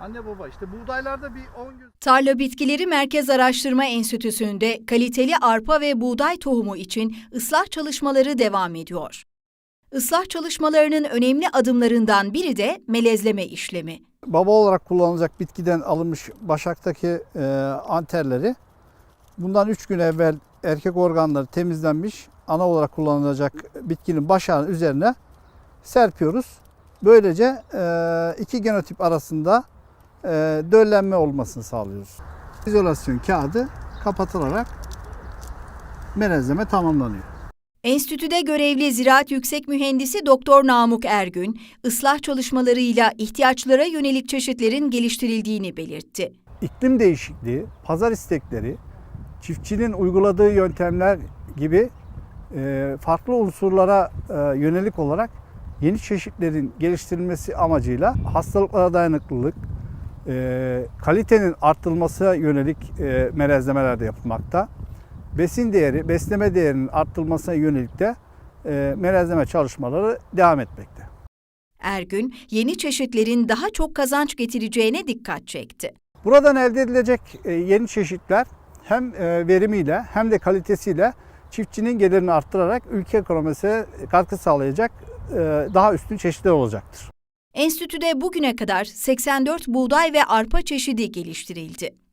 Anne baba işte buğdaylarda bir 10 gün Tarla Bitkileri Merkez Araştırma Enstitüsü'nde kaliteli arpa ve buğday tohumu için ıslah çalışmaları devam ediyor. Islah çalışmalarının önemli adımlarından biri de melezleme işlemi. baba olarak kullanılacak bitkiden alınmış başaktaki e, anterleri bundan 3 gün evvel erkek organları temizlenmiş ana olarak kullanılacak bitkinin başağının üzerine serpiyoruz. Böylece e, iki genotip arasında e, döllenme olmasını sağlıyoruz. İzolasyon kağıdı kapatılarak melezleme tamamlanıyor. Enstitüde görevli Ziraat Yüksek Mühendisi Doktor Namık Ergün, ıslah çalışmalarıyla ihtiyaçlara yönelik çeşitlerin geliştirildiğini belirtti. iklim değişikliği, pazar istekleri, çiftçinin uyguladığı yöntemler gibi e, farklı unsurlara e, yönelik olarak yeni çeşitlerin geliştirilmesi amacıyla hastalıklara dayanıklılık, e, kalitenin arttırılmasına yönelik e, melezlemeler de yapılmakta. Besin değeri, besleme değerinin arttırılmasına yönelik de e, melezleme çalışmaları devam etmekte. Ergün, yeni çeşitlerin daha çok kazanç getireceğine dikkat çekti. Buradan elde edilecek e, yeni çeşitler hem e, verimiyle hem de kalitesiyle çiftçinin gelirini arttırarak ülke ekonomisine katkı sağlayacak e, daha üstün çeşitler olacaktır. Enstitüde bugüne kadar 84 buğday ve arpa çeşidi geliştirildi.